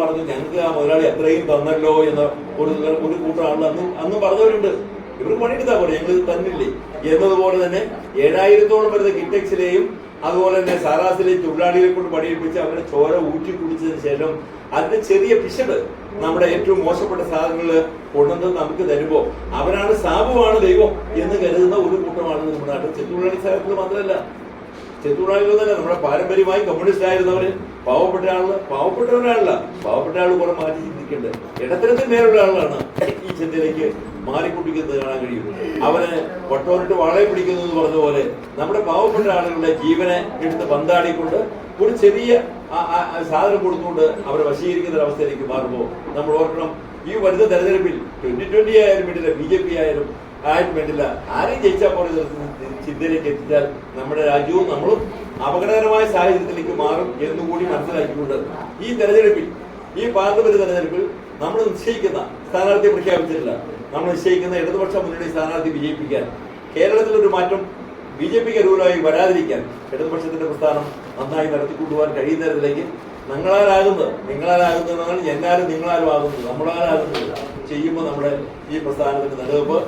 പറഞ്ഞു ഞങ്ങൾക്ക് ആ മുതലാളി അത്രയും തന്നല്ലോ എന്ന ഒരു ഒരു കൂട്ടം ആളുകൾ അന്ന് അന്നും പറഞ്ഞവരുണ്ട്. ഇവർക്ക് പണിയെടുത്താൽ പോലെ ഞങ്ങൾ തന്നില്ലേ? എന്നതുപോലെ തന്നെ ഏഴായിരത്തോളം വരുന്ന കിറ്റക്സിലെയും അതുപോലെ തന്നെ സാറാസിലെയും തൊഴിലാളികളെ കൊണ്ട് പണിയെടുപ്പിച്ച് അവരുടെ ചോര ഊറ്റി കുടിച്ചതിന് ശേഷം അതിന്റെ ചെറിയ പിശട് നമ്മുടെ ഏറ്റവും മോശപ്പെട്ട സാധനങ്ങൾ കൊണ്ടുവന്ന് നമുക്ക് തരുമ്പോൾ അവരാണ് സാബുവാണ് ദൈവം എന്ന് കരുതുന്ന ഒരു കൂട്ടമാണ് നമ്മുടെ നാട്ടിൽ തൊഴിലാളി സാഹചര്യത്തിൽ മാത്രമല്ല. ചെത്തുതൊഴിലാളികൾ തന്നെ നമ്മുടെ പാരമ്പര്യമായി കമ്മ്യൂണിസ്റ്റ് ആയിരുന്നവര് പാവപ്പെട്ട ആൾ പാവപ്പെട്ടവരാളല്ല പാവപ്പെട്ട ആൾ കുറെ മാറ്റി ചിന്തിക്കേണ്ടത് ഇടത്തരത്തിൽ മേലുള്ള ആളാണ് ഈ ചിന്തയിലേക്ക് മാറിക്കൊണ്ടിരിക്കുന്നത് കാണാൻ കഴിയും അവന് വട്ടോറിട്ട് വാളയെ പിടിക്കുന്നു എന്ന് പറഞ്ഞ പോലെ നമ്മുടെ പാവപ്പെട്ട ആളുകളുടെ ജീവനെ എടുത്ത് പന്താടിക്കൊണ്ട് ഒരു ചെറിയ സാധനം കൊടുത്തുകൊണ്ട് അവരെ വശീകരിക്കുന്ന ഒരു അവസ്ഥയിലേക്ക് മാറുമ്പോൾ നമ്മൾ ഓർക്കണം ഈ വരുന്ന തെരഞ്ഞെടുപ്പിൽ ട്വന്റി ട്വന്റി ആയാലും വേണ്ടില്ല ബി ജെ പി ആയാലും ആയാലും വേണ്ടില്ല. ആരും ജയിച്ചാൽ പോലെ ചിന്തയിലേക്ക് എത്തിച്ചാൽ നമ്മുടെ രാജ്യവും നമ്മളും അപകടകരമായ സാഹചര്യത്തിലേക്ക് മാറും എന്നുകൂടി മനസ്സിലാക്കിക്കൊണ്ട് ഈ തെരഞ്ഞെടുപ്പിൽ ഈ പാർലമെന്റ് തെരഞ്ഞെടുപ്പിൽ നമ്മൾ നിശ്ചയിക്കുന്ന സ്ഥാനാർത്ഥിയെ പ്രഖ്യാപിച്ചിട്ടില്ല. നമ്മൾ നിശ്ചയിക്കുന്ന ഇടതുപക്ഷ മുന്നണി സ്ഥാനാർത്ഥി വിജയിപ്പിക്കാൻ കേരളത്തിൽ ഒരു മാറ്റം ബി ജെ പിക്ക് അനുകൂലമായി വരാതിരിക്കാൻ ഇടതുപക്ഷത്തിന്റെ പ്രസ്ഥാനം നന്നായി നടത്തിക്കൊണ്ടുപോകാൻ കഴിയുന്ന തരത്തിലേക്ക് നിങ്ങളാലാകുന്നത് നിങ്ങളാലാകുന്നതാണ് എന്നാലും നിങ്ങളാലും ആകുന്നത് നമ്മളാലാകുന്നത് ചെയ്യുമ്പോൾ നമ്മുടെ ഈ പ്രസ്ഥാനത്തിന്റെ നിലനിൽപ്പ്